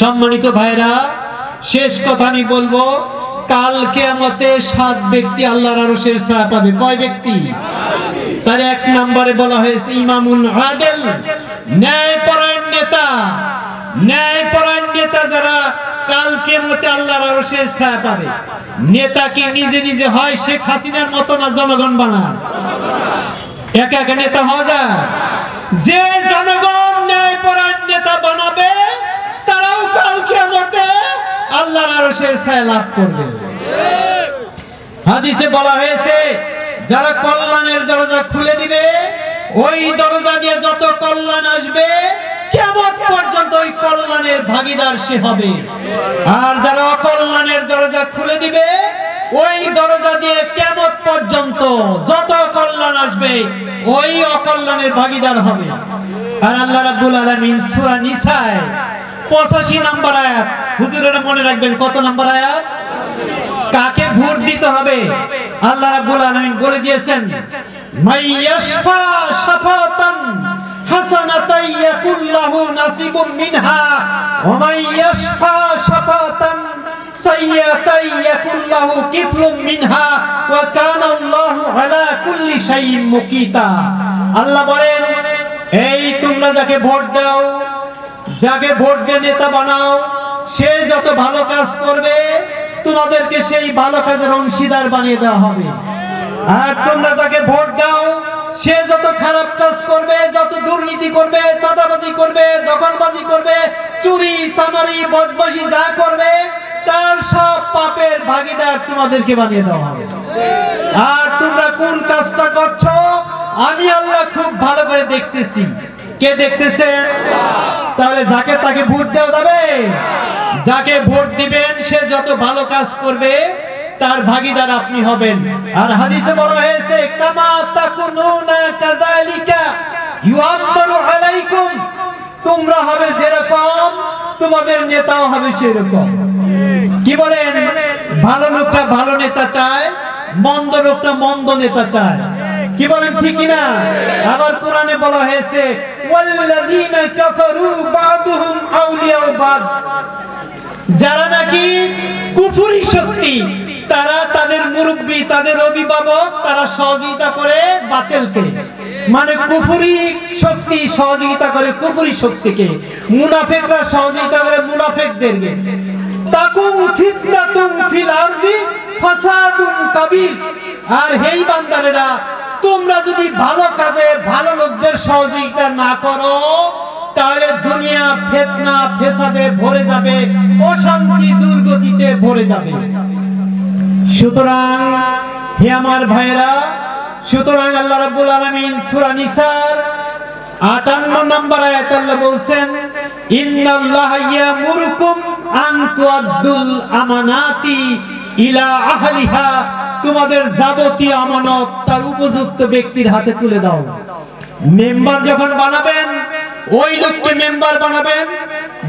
সম্মানিত ভাইরা, শেষ কথা আমি বলব, কাল কেয়ামতে সাত ব্যক্তি আল্লাহর আরও শেষ ছায়া পাবে। কয় ব্যক্তি? তার এক নম্বরে বলা হয়েছে, ইমামুন আদেল, ন্যায়পরায়ণ নেতা। ন্যায়পরায়ণ নেতা যারা কাল কেয়ামতে আল্লাহর আরও শেষ ছায়া পাবে। নেতা কি নিজে নিজে হয় শেখ হাসিনার মতো না জনগণ বানায়? এক এক নেতা হওয়া যায়। যে জনগণ ন্যায়পরায়ণ নেতা বানাবে তারাও কাল কেয়ামতে আল্লাহর আরশের ছায়া লাভ করবে। হাদিসে বলা হয়েছে, যারা কল্যাণের দরজা খুলে দিবে, ওই দরজা দিয়ে যত কল্যাণ আসবে, কেমন পর্যন্ত ওই কল্যাণের ভাগিদার সে হবে। আর যারা অকল্যাণের দরজা খুলে দিবে, ওই দরজা দিয়ে কেমন পর্যন্ত যত কল্যাণ আসবে, ওই অকল্যাণের ভাগিদার হবে। আর আল্লাহ রাব্বুল আলামিন সূরা নিসায় 85 নম্বর আয়াত। হুজুরেরা মনে রাখবেন, কত নম্বর আয়াত? কাকে ভোট দিতে হবে? আল্লাহ রাব্বুল আলামিন বলে দিয়েছেন মাইয়াশফা শাফাতান হাসানাতান ইয়াকুল লাহু নাসিবুম মিনহা, ওয়া মাইয়াশফা শাফাতান সাইয়্যাতান ইয়াকুল লাহু কিফলুম মিনহা, ওয়া কানা আল্লাহু আলা কুল্লি শাইইন মুকিতা। আল্লাহ বলেন, এই তোমরা যাকে ভোট দাও যাকে ভোট দিয়ে নেতা বানাও, সে যত ভালো কাজ করবে, তোমাদেরকে সেই ভালো কাজের অংশীদার বানিয়ে দেওয়া হবে। আর তোমরা যাকে ভোট দাও, সে যত খারাপ কাজ করবে, যত দুর্নীতি করবে, চাঁদাবাজি করবে, দখলবাজি করবে, চুরি, চামারি, বদমাশি যা করবে, তার সব পাপের ভাগিদার তোমাদেরকে বানিয়ে দেওয়া হবে। আর তোমরা কোন কাজটা করছ, আমি আল্লাহ খুব ভালো করে দেখতেছি। কে দেখতেছেন তাহলে যাকে তাকে ভোট দেওয়া যাবে? যাকে ভোট দিবেন, সে যত ভালো কাজ করবে, তার ভাগিদার আপনি হবেন। আর হাদিসে বলা হয়েছে তোমরা হবে যেরকম, তোমাদের নেতাও হবে সেরকম। কি বলেন? ভালো লোকটা ভালো নেতা চায়, মন্দ লোকটা মন্দ নেতা চায়। কি বলেন, ঠিক না আবার কোরআনে বলা হয়েছে, ওয়াল্লাযীনা কাফারু আউলিয়াউ বা'দ। যারা নাকি কুফুরি শক্তি, তারা তাদের মুরব্বী, তাদের অভিভাবক, তারা সহযোগিতা করে বাতিলকে। মানে কুফুরি শক্তি সহযোগিতা করে কুফুরি শক্তিকে। মুনাফেকরা সহযোগিতা করে মুনাফেকদেরকে। তাকুম ফিতনাতুম ফিল আরদি ফাসাদুন কাবীর। আর হেই বান্দারেরা তোমরা যদি ভালো কাজে ভালো লোকদের সহযোগিতা না করো, তাহলে দুনিয়া ফেতনা, ফেসাদে ভরে যাবে, অশান্তি দুর্গতিতে ভরে যাবে। সুতরাং, হে আমার ভাইরা সুতরাং আল্লাহ রাব্বুল আলামিন সূরা নিসার 58 নম্বর আয়াত আল্লাহ বলছেন, ইন্নাল্লাহা ইয়ামুরুকুম আন তুআদ্দুল আমানাতি ইলা আহলিহা তোমাদের যাবতীয় আমানত তার উপযুক্ত ব্যক্তির হাতে তুলে দাও। মেম্বার যখন বানাবেন, ওই লোককে মেম্বার বানাবেন,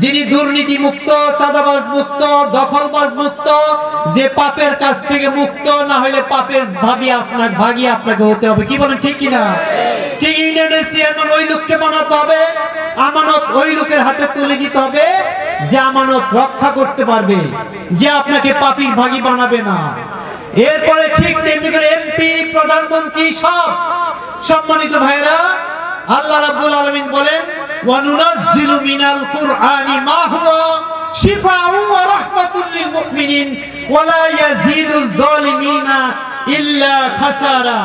যিনি দুর্নীতি মুক্ত চাঁদাবাজ মুক্ত দখলবাজ মুক্ত যে পাপের কাছ থেকে মুক্ত, না হলে পাপের ভাবি আপনার ভাগি আপনাকে হতে হবে। কি বলেন, ঠিক কিনা? ঠিক ইউনিয়নের চেয়ারম্যান ওই লোককে বানাতে হবে? আমানত ওই লোকের হাতে তুলে দিতে হবে, যে আমানত রক্ষা করতে পারবে, যে আপনাকে পাপি ভাগি বানাবে না। এরপরে ঠিক তেমনি করে এমপি প্রধানমন্ত্রী সব সম্মানিত ভাইরা আল্লাহ রাব্বুল আলামিন বলেন, ওয়ানুনাজ্জিলু মিনাল কুরআনি মা হুয়া শিফাউ ওয়া রাহমাতুল লিল মুমিনিন ওয়া লা ইয়াজিদুল যালিমিনা ইল্লা খাসারা।